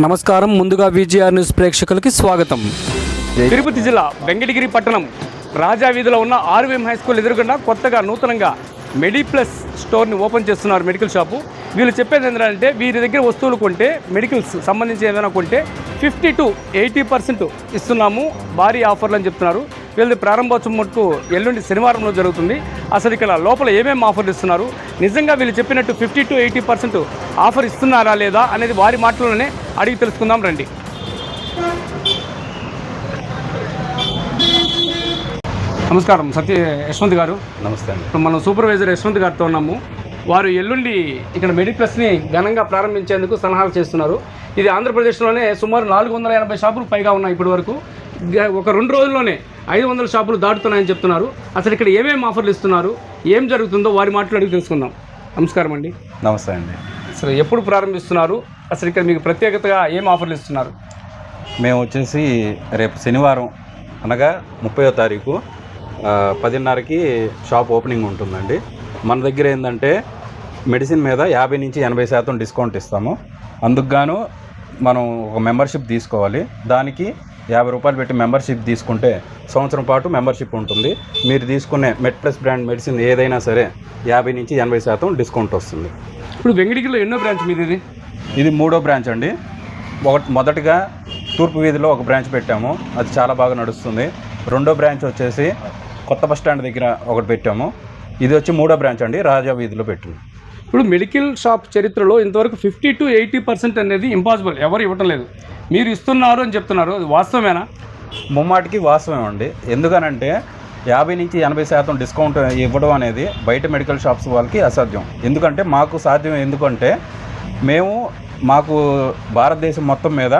నమస్కారం. ముందుగా VGR news ప్రేక్షకులకి స్వాగతం. తిరుపతి జిల్లా వెంకటగిరి పట్టణం రాజా వీధిలో ఉన్న ఆర్వీఎం హై స్కూల్ ఎదురుగుండా కొత్తగా నూతనంగా మెడిప్లస్ స్టోర్ని ఓపెన్ చేస్తున్నారు మెడికల్ షాపు. వీళ్ళు చెప్పేది ఏంటంటే వీరి దగ్గర వస్తువులు కొంటే మెడికల్స్ సంబంధించి ఏదైనా కొంటే ఫిఫ్టీ టు ఎయిటీ పర్సెంట్ ఇస్తున్నాము భారీ ఆఫర్లు అని చెప్తున్నారు. వీళ్ళది ప్రారంభోత్సవం మటుకు ఎల్లుండి శనివారంలో జరుగుతుంది. అసలు ఇక్కడ లోపల ఏమేమి ఆఫర్లు ఇస్తున్నారు? నిజంగా వీళ్ళు చెప్పినట్టు fifty to eighty percent offer ఇస్తున్నారా లేదా అనేది వారి మాటల్లోనే అడిగి తెలుసుకుందాం రండి. నమస్కారం సత్య యశ్వంత్ గారు. నమస్తే అండి. ఇప్పుడు మనం సూపర్వైజర్ యశ్వంత్ గారితో ఉన్నాము. వారు ఎల్లుండి ఇక్కడ మెడిప్లస్ని ఘనంగా ప్రారంభించేందుకు సలహాలు చేస్తున్నారు. ఇది ఆంధ్రప్రదేశ్లోనే సుమారు నాలుగు వందల ఎనభై షాపులు పైగా ఉన్నాయి ఇప్పటి వరకు ఒక రెండు రోజుల్లోనే ఐదు వందల షాపులు దాటుతున్నాయని చెప్తున్నారు. అసలు ఇక్కడ ఏమేమి ఆఫర్లు ఇస్తున్నారు? ఏం జరుగుతుందో వారి మాటలు అడిగి తెలుసుకుందాం. నమస్కారం అండి. నమస్తే అండి. అసలు ఎప్పుడు ప్రారంభిస్తున్నారు? అసలు ఇక్కడ మీకు ప్రత్యేకతగా ఏం ఆఫర్లు ఇస్తున్నారు? మేము వచ్చేసి రేపు శనివారం అనగా ముప్పయో తారీఖు పదిన్నరకి షాప్ ఓపెనింగ్ ఉంటుందండి. మన దగ్గర ఏంటంటే మెడిసిన్ మీద యాభై నుంచి ఎనభై శాతం డిస్కౌంట్ ఇస్తాము. అందుకు గాను మనం ఒక మెంబర్షిప్ తీసుకోవాలి. దానికి యాభై రూపాయలు పెట్టి మెంబర్షిప్ తీసుకుంటే సంవత్సరం పాటు మెంబర్షిప్ ఉంటుంది. మీరు తీసుకునే మెడ్ ప్లస్ బ్రాండ్ మెడిసిన్ ఏదైనా సరే యాభై నుంచి ఎనభై శాతం డిస్కౌంట్ వస్తుంది. ఇప్పుడు వెంకటగిరిలో ఎన్నో బ్రాంచ్ మీది ఇది? ఇది మూడో బ్రాంచ్ అండి. ఒకటి మొదటగా తూర్పు వీధిలో ఒక బ్రాంచ్ పెట్టాము. అది చాలా బాగా నడుస్తుంది. రెండో బ్రాంచ్ వచ్చేసి కొత్త బస్ స్టాండ్ దగ్గర ఒకటి పెట్టాము. ఇది వచ్చి మూడో బ్రాంచ్ అండి. రాజా వీధిలో పెట్టింది. ఇప్పుడు మెడికల్ షాప్ చరిత్రలో ఇంతవరకు ఫిఫ్టీ టు ఎయిటీ పర్సెంట్ అనేది ఇంపాసిబుల్ ఎవరు ఇవ్వటం లేదు. మీరు ఇస్తున్నారు అని చెప్తున్నారు అది వాస్తవమేనా? ముమ్మాటికి వాస్తవం అండి. ఎందుకనంటే యాభై నుంచి ఎనభై శాతం డిస్కౌంట్ ఇవ్వడం అనేది బయట మెడికల్ షాప్స్ వాళ్ళకి అసాధ్యం. ఎందుకంటే మాకు సాధ్యం ఎందుకంటే మేము మాకు భారతదేశం మొత్తం మీద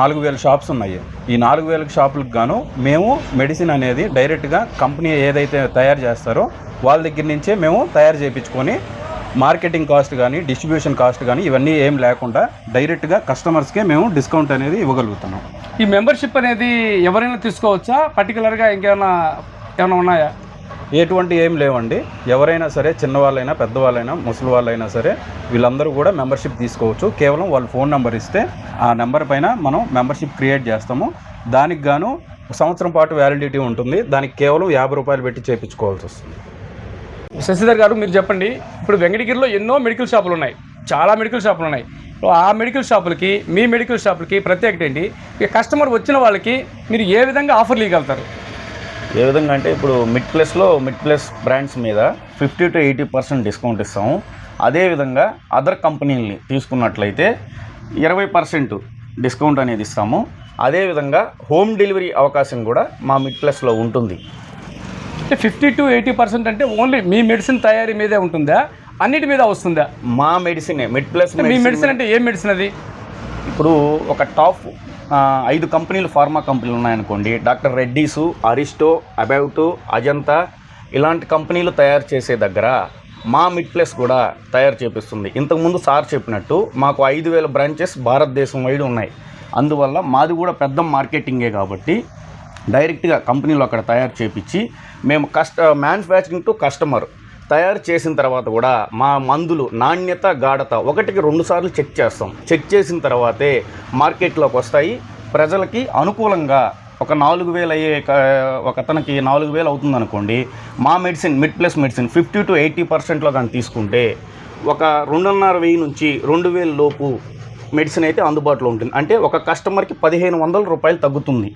నాలుగు వేల షాప్స్ ఉన్నాయి. ఈ నాలుగు వేల షాపులకు గాను మేము మెడిసిన్ అనేది డైరెక్ట్గా కంపెనీ ఏదైతే తయారు చేస్తారో వాళ్ళ దగ్గర నుంచే మేము తయారు చేయించుకొని మార్కెటింగ్ కాస్ట్ కానీ డిస్ట్రిబ్యూషన్ కాస్ట్ కానీ ఇవన్నీ ఏం లేకుండా డైరెక్ట్గా కస్టమర్స్కే మేము డిస్కౌంట్ అనేది ఇవ్వగలుగుతున్నాం. ఈ మెంబర్షిప్ అనేది ఎవరైనా తీసుకోవచ్చా? పర్టికులర్గా ఇంకేమైనా ఏమైనా ఉన్నాయా? ఎటువంటి ఏం లేవండి. ఎవరైనా సరే చిన్నవాళ్ళైనా పెద్దవాళ్ళైనా ముసలి వాళ్ళైనా సరే వీళ్ళందరూ కూడా మెంబర్షిప్ తీసుకోవచ్చు. కేవలం వాళ్ళ ఫోన్ నెంబర్ ఇస్తే ఆ నెంబర్ పైన మనం మెంబర్షిప్ క్రియేట్ చేస్తాము. దానికి గాను సంవత్సరం పాటు వ్యాలిడిటీ ఉంటుంది. దానికి కేవలం యాభై రూపాయలు పెట్టి చేయించుకోవాల్సి వస్తుంది. శశిధర్ గారు మీరు చెప్పండి. ఇప్పుడు వెంకటగిరిలో ఎన్నో మెడికల్ షాపులు ఉన్నాయి. చాలా మెడికల్ షాపులు ఉన్నాయి. ఆ మెడికల్ షాపులకి మీ మెడికల్ షాపులకి ప్రత్యేకత ఏంటి? ఇక కస్టమర్ వచ్చిన వాళ్ళకి మీరు ఏ విధంగా ఆఫర్లు ఇవ్వగలుగుతారు ఏ విధంగా అంటే ఇప్పుడు మిడ్ ప్లస్లో మిడ్ ప్లస్ బ్రాండ్స్ మీద fifty to eighty percent discount ఇస్తాము. అదేవిధంగా అదర్ కంపెనీలని తీసుకున్నట్లయితే ఇరవై పర్సెంట్ డిస్కౌంట్ అనేది ఇస్తాము. అదేవిధంగా హోమ్ డెలివరీ అవకాశం కూడా మా మిడ్ ప్లస్లో ఉంటుంది. అంటే ఫిఫ్టీ టు ఎయిటీ పర్సెంట్ అంటే ఓన్లీ మీ మెడిసిన్ తయారీ మీదే ఉంటుందా? అన్నిటి మీద వస్తుందా? మా మెడిసిన్ మిడ్ ప్లస్ మీ మెడిసిన్ అంటే ఏం మెడిసిన్ అది? ఇప్పుడు ఒక టాప్ ఐదు కంపెనీలు ఫార్మా కంపెనీలు ఉన్నాయనుకోండి. డాక్టర్ రెడ్డీసు అరిస్టో అబౌటు అజంతా ఇలాంటి కంపెనీలు తయారు చేసే దగ్గర మా మిడ్ ప్లస్ కూడా తయారు చేపిస్తుంది. ఇంతకుముందు సార్ చెప్పినట్టు మాకు ఐదు వేల బ్రాంచెస్ భారతదేశం వైడ్ ఉన్నాయి. అందువల్ల మాది కూడా పెద్ద మార్కెటింగే కాబట్టి డైరెక్ట్గా కంపెనీలో అక్కడ తయారు చేపించి మేము కస్ట మ్యానుఫ్యాక్చరింగ్ టు కస్టమర్ తయారు చేసిన తర్వాత కూడా మా మందులు నాణ్యత గాఢత ఒకటికి రెండు సార్లు చెక్ చేస్తాం. చెక్ చేసిన తర్వాతే మార్కెట్లోకి వస్తాయి. ప్రజలకి అనుకూలంగా ఒక నాలుగు వేలు అయ్యే ఒక అతనికి నాలుగు వేలు అవుతుంది అనుకోండి మా medicine mid plus medicine fifty to eighty పర్సెంట్లో కానీ తీసుకుంటే ఒక రెండున్నర వెయ్యి నుంచి రెండు వేల లోపు మెడిసిన్ అయితే అందుబాటులో ఉంటుంది. అంటే ఒక కస్టమర్కి పదిహేను వందల రూపాయలు తగ్గుతుంది.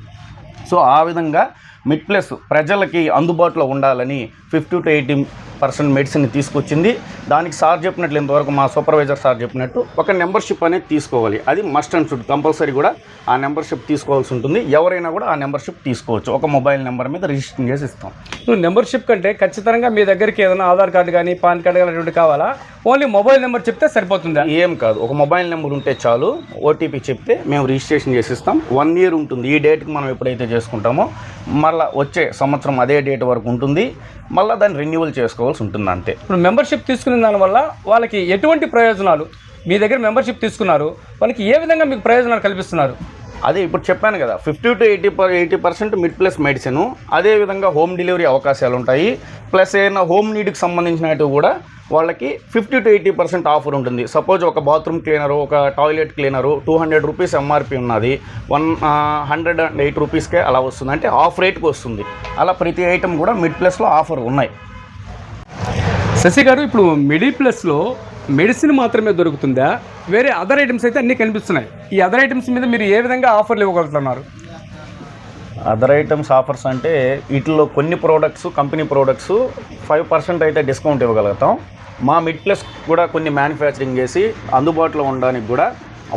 సో ఆ విధంగా మిడ్ ప్లస్ ప్రజలకి అందుబాటులో ఉండాలని fifty to eighty percent medicine తీసుకొచ్చింది. దానికి సార్ చెప్పినట్లు ఇంతవరకు మా సూపర్వైజర్ సార్ చెప్పినట్టు ఒక నెంబర్షిప్ అనేది తీసుకోవాలి. అది మస్ట్ అండ్ షుడ్ కంపల్సరీ కూడా ఆ నెంబర్షిప్ తీసుకోవాల్సి ఉంటుంది. ఎవరైనా కూడా ఆ నెంబర్షిప్ తీసుకోవచ్చు. ఒక మొబైల్ నెంబర్ మీద రిజిస్టర్ చేసి ఇస్తాం. నువ్వు నెంబర్షిప్ కంటే ఖచ్చితంగా మీ దగ్గరికి ఏదైనా ఆధార్ కార్డు కానీ పాన్ కార్డు కానీ అటువంటి కావాలా? ఓన్లీ మొబైల్ నెంబర్ చెప్తే సరిపోతుందా? ఏం కాదు. ఒక మొబైల్ నెంబర్ ఉంటే చాలు. ఓటీపీ చెప్తే మేము రిజిస్ట్రేషన్ చేసి ఇస్తాం వన్ ఇయర్ ఉంటుంది. ఈ డేట్కి మనం ఎప్పుడైతే చేసుకుంటామో మళ్ళీ వచ్చే సంవత్సరం అదే డేట్ వరకు ఉంటుంది. మళ్ళీ దాన్ని రెన్యువల్ చేసుకోవాల్సి ఉంటుంది అంతే. ఇప్పుడు మెంబర్షిప్ తీసుకునే దానివల్ల వాళ్ళకి ఎటువంటి ప్రయోజనాలు? మీ దగ్గర మెంబర్షిప్ తీసుకున్నారు. వాళ్ళకి ఏ విధంగా మీకు ప్రయోజనాలు కల్పిస్తున్నారు? అదే ఇప్పుడు చెప్పాను కదా fifty to eighty per eighty percent mid plus medicine. అదేవిధంగా హోమ్ డెలివరీ అవకాశాలు ఉంటాయి. ప్లస్ ఏదైనా హోమ్ నీడ్కి సంబంధించినట్టు కూడా వాళ్ళకి fifty to eighty percent offer ఉంటుంది. సపోజ్ ఒక బాత్రూమ్ క్లీనరు ఒక toilet cleaner two hundred rupees MRP ఉన్నది. వన్ హండ్రెడ్ అండ్ ఎయిట్ రూపీస్కే అలా వస్తుంది. అంటే ఆఫ్ రేట్కి వస్తుంది. అలా ప్రతి ఐటమ్ కూడా మిడ్ ప్లస్లో ఆఫర్ ఉన్నాయి. శశి గారు ఇప్పుడు మెడి ప్లస్లో మెడిసిన్ మాత్రమే దొరుకుతుందా? వేరే అదర్ ఐటమ్స్ అయితే అన్నీ కనిపిస్తున్నాయి. ఈ అదర్ ఐటమ్స్ మీద మీరు ఏ విధంగా ఆఫర్లు ఇవ్వగలుగుతున్నారు? అదర్ ఐటమ్స్ ఆఫర్స్ అంటే వీటిలో కొన్ని products company products five percent అయితే డిస్కౌంట్ ఇవ్వగలుగుతాం. మా మిడ్ ప్లస్ కూడా కొన్ని మ్యానుఫ్యాక్చరింగ్ చేసి అందుబాటులో ఉండడానికి కూడా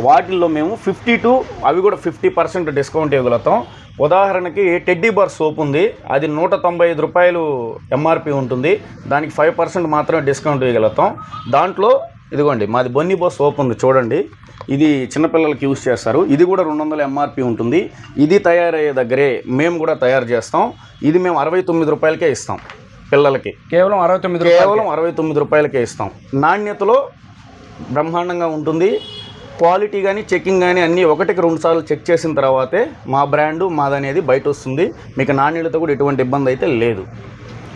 వాటిల్లో మేము ఫిఫ్టీ టు అవి కూడా ఫిఫ్టీ పర్సెంట్ డిస్కౌంట్ ఇవ్వగలుగుతాం. ఉదాహరణకి టెడ్డీ బార్ సోప్ ఉంది అది నూట తొంభై ఐదు రూపాయలు ఎంఆర్పి ఉంటుంది. దానికి ఫైవ్ పర్సెంట్ మాత్రమే డిస్కౌంట్ ఇవ్వగలుగుతాం. దాంట్లో ఇదిగోండి మాది బొన్నీ బాస్ సోప్ ఉంది చూడండి. ఇది చిన్నపిల్లలకి యూస్ చేస్తారు. ఇది కూడా రెండు వందల ఎంఆర్పి ఉంటుంది. ఇది తయారయ్యే దగ్గరే మేము కూడా తయారు చేస్తాం. ఇది మేము అరవై తొమ్మిది రూపాయలకే ఇస్తాం. పిల్లలకి. కేవలం అరవై తొమ్మిది రూపాయలు కేవలం అరవై తొమ్మిది రూపాయలకే ఇస్తాం. నాణ్యతలో బ్రహ్మాండంగా ఉంటుంది. క్వాలిటీ కానీ చెకింగ్ కానీ అన్నీ ఒకటికి రెండు సార్లు చెక్ చేసిన తర్వాతే మా బ్రాండు మాదనేది బయట వస్తుంది మీకు నాణ్యతతో కూడా ఎటువంటి ఇబ్బంది అయితే లేదు.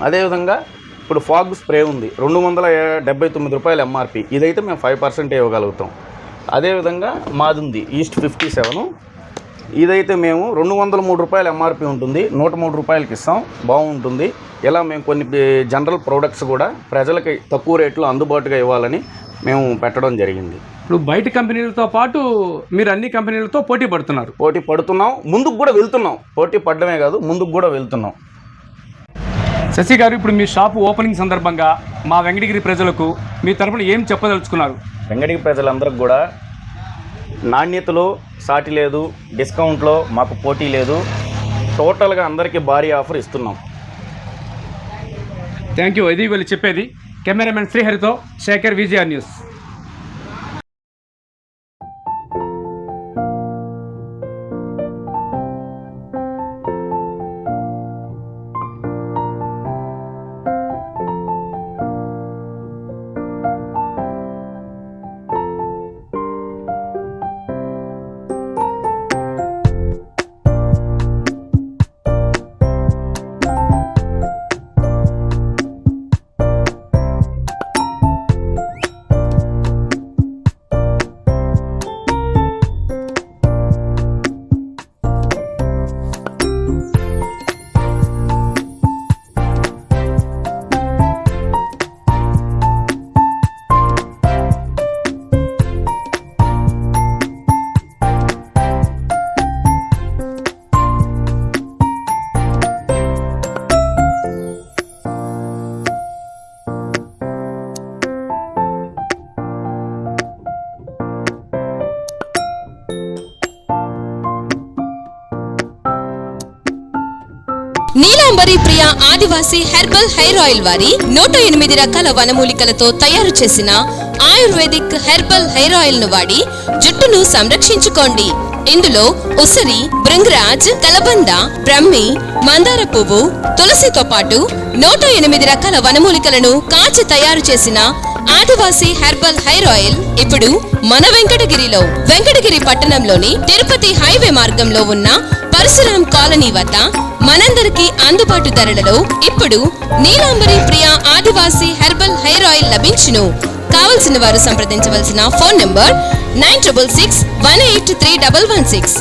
అదేవిధంగా ఇప్పుడు ఫాగ్ స్ప్రే ఉంది. రెండు వందల డెబ్బై తొమ్మిది రూపాయలు ఎంఆర్పి ఇదైతే మేము ఫైవ్ పర్సెంట్ ఇవ్వగలుగుతాం. అదేవిధంగా మాది ఉంది ఈస్ట్ ఫిఫ్టీ సెవెన్ ఇదైతే మేము రెండు వందల మూడు రూపాయలు ఎంఆర్పి ఉంటుంది. నూట మూడు రూపాయలకి ఇస్తాం. బాగుంటుంది. ఇలా మేము కొన్ని జనరల్ ప్రోడక్ట్స్ కూడా ప్రజలకి తక్కువ రేట్లో అందుబాటుగా ఇవ్వాలని మేము పెట్టడం జరిగింది. ఇప్పుడు బయట కంపెనీలతో పాటు మీరు అన్ని కంపెనీలతో పోటీ పడుతున్నారు. పోటీ పడుతున్నాం. ముందుకు కూడా వెళ్తున్నాం. పోటీ పడడమే కాదు ముందుకు కూడా వెళ్తున్నాం. శశి గారు ఇప్పుడు మీ షాప్ ఓపెనింగ్ సందర్భంగా మా వెంకటగిరి ప్రజలకు మీ తరపున ఏం చెప్పదలుచుకున్నారు? వెంగడికి ప్రజలందరికి కూడా నాణ్యతలో సాటి లేదు డిస్కౌంట్లో మాకు పోటీ లేదు. టోటల్గా అందరికీ భారీ ఆఫర్ ఇస్తున్నాం. థ్యాంక్ యూ ఇది వీళ్ళు చెప్పేది. Cameraman శ్రీహరితో Shekhar Vijaya news. Neelambari Adivasi herbal hair oil వారి నూట ఎనిమిది రకాల వనమూలికలతో తయారు చేసిన ఆయుర్వేదిక్ హెర్బల్ హెయిర్ ఆయిల్ను వాడి జుట్టును సంరక్షించుకోండి. ఇందులో ఉసిరి భృంగరాజ్ కలబంద బ్రహ్మి మందార పువ్వు తులసితో పాటు నూట ఎనిమిది రకాల వనమూలికలను కాచి తయారు చేసిన ఆదివాసి హెర్బల్ హెయిర్ ఆయిల్ ఇప్పుడు మన వెంకటగిరిలో. వెంకటగిరి పట్టణంలోని తిరుపతి హైవే మార్గంలో ఉన్న పరశురాం కాలనీ వద్ద మనందరికీ అందుబాటు ధరలలో ఇప్పుడు Neelambari Priya Adivasi herbal hair oil లభించును. కావలసిన వారు సంప్రదించవలసిన phone number nine triple six one eight three double one six.